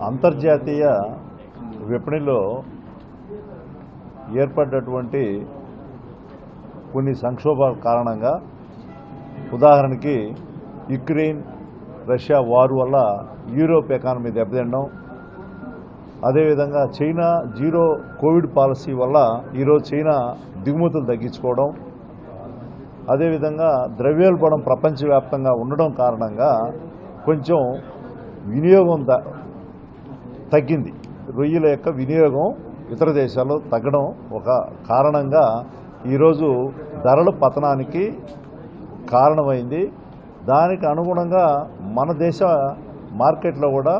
అంతర్జాతీయ విపణిలో ఏర్పడ్డటువంటి కొన్ని సంక్షోభాల కారణంగా ఉదాహరణకి యుక్రెయిన్ రష్యా వారు వల్ల యూరోప్ ఎకానమీ దెబ్బతినడం అదేవిధంగా చైనా జీరో కోవిడ్ పాలసీ వల్ల ఈరోజు చైనా దిగుమతులు తగ్గించుకోవడం అదేవిధంగా ద్రవ్యోల్బణం ప్రపంచవ్యాప్తంగా ఉండడం కారణంగా కొంచెం వినియోగం ద- తగ్గింది. రొయ్యల యొక్క వినియోగం ఇతర దేశాల్లో తగ్గడం ఒక కారణంగా ఈరోజు ధరల పతనానికి కారణమైంది. దానికి అనుగుణంగా మన దేశ మార్కెట్లో కూడా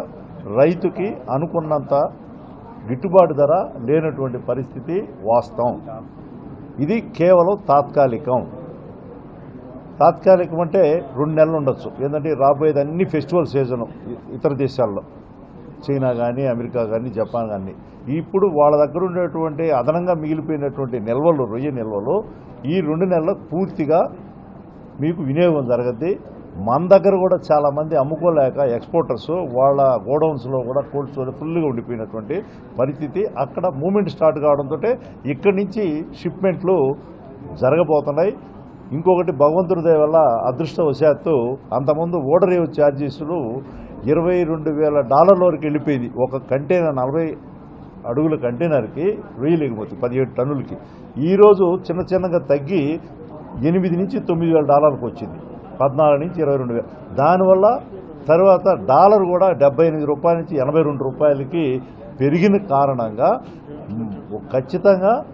రైతుకి అనుకున్నంత గిట్టుబాటు ధర లేనటువంటి పరిస్థితి వాస్తవం. ఇది కేవలం తాత్కాలికం. తాత్కాలికం అంటే రెండు నెలలు ఉండొచ్చు. ఏంటంటే రాబోయేది అన్ని ఫెస్టివల్ సీజన్ ఇతర దేశాల్లో. చైనా కానీ అమెరికా కానీ జపాన్ కానీ ఇప్పుడు వాళ్ళ దగ్గర ఉండేటువంటి అదనంగా మిగిలిపోయినటువంటి నిల్వలు రొయ్య నిల్వలు ఈ రెండు నెలలు పూర్తిగా మీకు వినియోగం జరగద్ది. మన దగ్గర కూడా చాలామంది అమ్ముకోలేక ఎక్స్పోర్టర్స్ వాళ్ళ గోడౌన్స్లో కూడా కోల్డ్ స్టోరేజ్ ఫుల్గా ఉండిపోయినటువంటి పరిస్థితి అక్కడ మూమెంట్ స్టార్ట్ కావడంతో ఇక్కడి నుంచి షిప్మెంట్లు జరగబోతున్నాయి. ఇంకొకటి భగవంతుడి దయ వల్ల అదృష్టవశాత్తు అంతకుముందు ఓడరేవ్ ఛార్జీసులు ఇరవై రెండు వేల డాలర్ల వరకు వెళ్ళిపోయింది. ఒక కంటైనర్ నలభై అడుగుల కంటైనర్కి రొయ్యలు ఎగుమతి పదిహేడు టన్నులకి. ఈరోజు చిన్న చిన్నగా తగ్గి ఎనిమిది నుంచి తొమ్మిది వేల డాలర్లకు వచ్చింది. పద్నాలుగు నుంచి ఇరవై రెండు వేలు. దానివల్ల తర్వాత డాలర్ కూడా డెబ్బై ఎనిమిది రూపాయల నుంచి ఎనభై రెండు రూపాయలకి పెరిగిన కారణంగా ఖచ్చితంగా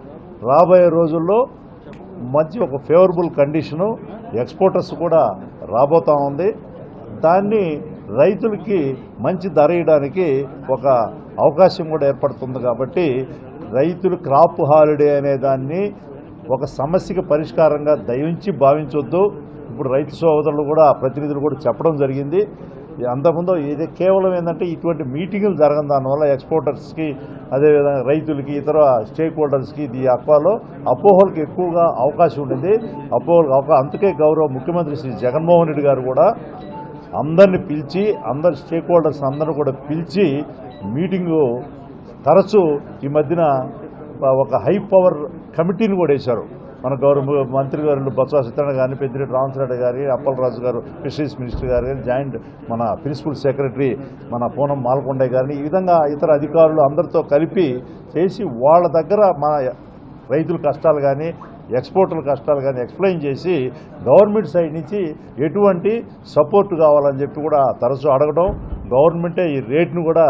రాబోయే రోజుల్లో మంచి ఒక ఫేవరబుల్ కండిషను ఎక్స్పోర్టర్స్ కూడా రాబోతా ఉంది. దాన్ని రైతులకి మంచి ధర ఇవ్వడానికి ఒక అవకాశం కూడా ఏర్పడుతుంది కాబట్టి రైతులు క్రాప్ హాలిడే అనే దాన్ని ఒక సమస్యకి పరిష్కారంగా దయించి భావించొద్దు. ఇప్పుడు రైతు సోదరులు కూడా ప్రతినిధులు కూడా చెప్పడం జరిగింది. అంతకుముందు ఇది కేవలం ఏంటంటే ఇటువంటి మీటింగులు జరగని దానివల్ల ఎక్స్పోర్టర్స్కి అదేవిధంగా రైతులకి ఇతర స్టేక్ హోల్డర్స్కి ఇది అక్వాలో అపోహలకు ఎక్కువగా అవకాశం ఉండింది. అపోహలకు అందుకే గౌరవ ముఖ్యమంత్రి శ్రీ జగన్మోహన్ రెడ్డి గారు కూడా అందరిని పిలిచి అందరి స్టేక్ హోల్డర్స్ అందరూ కూడా పిలిచి మీటింగు తరచూ ఈ మధ్యన ఒక హై పవర్ కమిటీని కూడా వేశారు. మన గౌరవ మంత్రి గారు బొత్స సత్యనారాయణ గారిని పెద్దిరెడ్డి రామచంద్ర గారి అప్పలరాజు గారు ఫిషరీస్ మినిస్టర్ గారు జాయింట్ మన ప్రిన్సిపల్ సెక్రటరీ మన పూనం మాల్కొండయ్య గారిని ఈ విధంగా ఇతర అధికారులు అందరితో కలిపి చేసి వాళ్ళ దగ్గర మన రైతుల కష్టాలు కానీ ఎక్స్పోర్టర్ల కష్టాలు కానీ ఎక్స్ప్లెయిన్ చేసి గవర్నమెంట్ సైడ్ నుంచి ఎటువంటి సపోర్ట్ కావాలని చెప్పి కూడా తరచూ అడగడం గవర్నమెంటే ఈ రేట్ను కూడా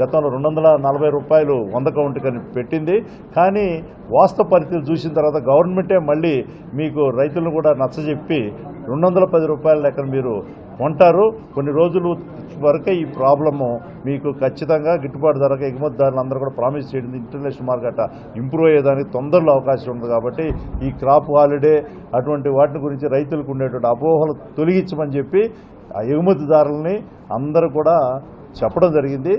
గతంలో రెండు వందల నలభై రూపాయలు వంద కౌంటుకని పెట్టింది. కానీ వాస్తవ పరిస్థితులు చూసిన తర్వాత గవర్నమెంటే మళ్ళీ మీకు రైతులను కూడా నచ్చజెప్పి రెండు వందల పది రూపాయల లెక్కన మీరు కొంటారు. కొన్ని రోజులు వరకే ఈ ప్రాబ్లము మీకు ఖచ్చితంగా గిట్టుబాటు ధరకు ఎగుమతిదారులు అందరూ కూడా ప్రామిస్ చేయడం ఇంటర్నేషనల్ మార్కెట్ ఇంప్రూవ్ అయ్యేదానికి తొందరలో అవకాశం ఉంది కాబట్టి ఈ క్రాప్ హాలిడే అటువంటి వాటి గురించి రైతులకు ఉండేటువంటి అపోహలు తొలగించమని చెప్పి ఆ ఎగుమతిదారులని అందరూ కూడా చెప్పడం జరిగింది.